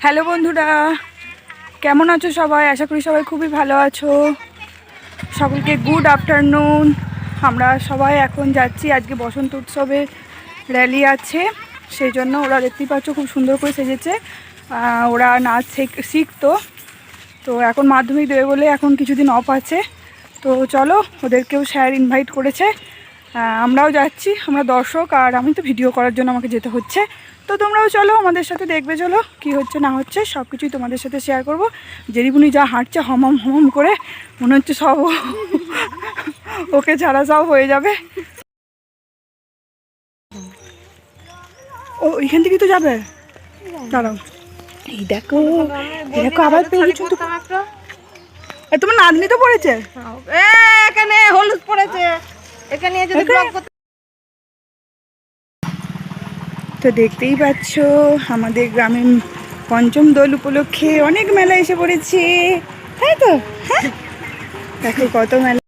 Hello বন্ধুরা, কেমন আছো সবাই? আশা করি সবাই খুবই ভালো আছো। সকলকে গুড আফটারনুন আমরা সবাই এখন যাচ্ছি, আজকে বসন্ত উৎসবের র্যালি আছে। সেই জন্য ওরা দেখতেই পাচ্ছ খুব সুন্দর করে সেজেছে। ওরা নাচ শেখ- শিখতো। তো এখন মাধ্যমিক দেবে বলে এখন কিছুদিন অফ আছে। তো চলো, ওদেরকেও স্যার ইনভাইট করেছে। আমরাও যাচ্ছি, আমরা দর্শক, আর আমি তো ভিডিও করার জন্য আমাকে যেতে হচ্ছে। তো তোমরাও চলো আমাদের সাথে দেখবে চলো কি হচ্ছে না হচ্ছে সব কিছুই তোমাদের সাথে শেয়ার করব। জেরিবুনি যা হাঁটছে হমম হমম করে মনে হচ্ছে সব ওকে ছাড়া সব হয়ে যাবে। ও এখান থেকে তো যাবে? দাঁড়াও। এই দেখো দেখো আবার পেয়ে গেছো তো। তোমার নাতনি তো পড়েছে? এখানে হলুদ পড়েছে। এখানে যদি? তো দেখতেই পাচ্ছ, আমাদের গ্রামে পঞ্চম দোল উপলক্ষে অনেক মেলা এসে পড়েছে। তাই তো? হ্যাঁ? দেখো কত মেলা।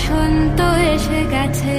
বসন্ত এসে গেছে।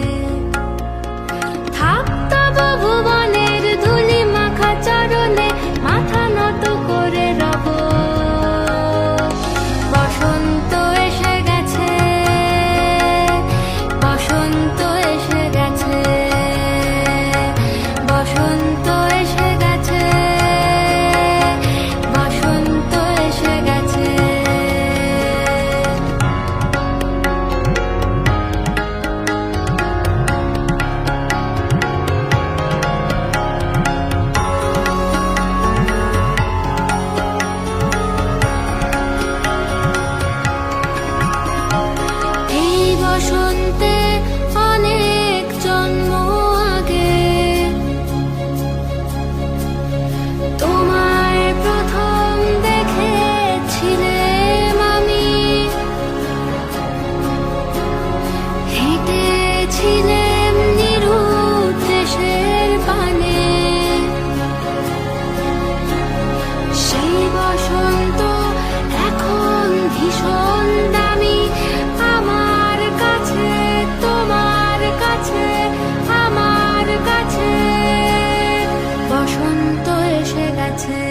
take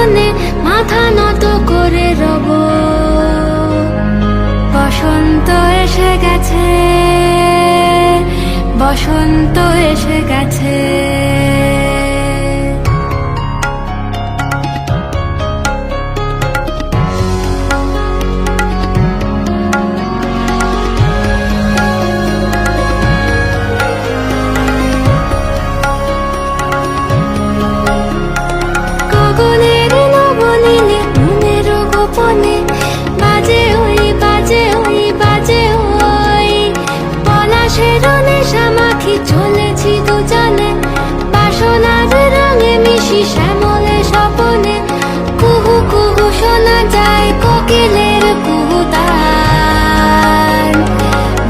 বসন্ত এসে গেছে। মিশি শ্যামলে স্বপনে। কুহু কুহু শোনা যায় কোকিলের কুহুতান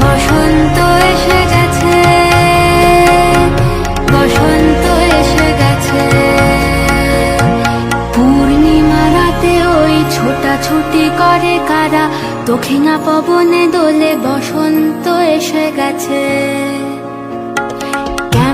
বসন্ত এসে গেছে, বসন্ত এসে গেছে। পূর্ণিমা রাতে ওই ছোটাছুটি করে কারা? দক্ষিণা পবনে দোলে বসন্ত এসে গেছে।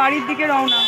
বাড়ির দিকে রওনা।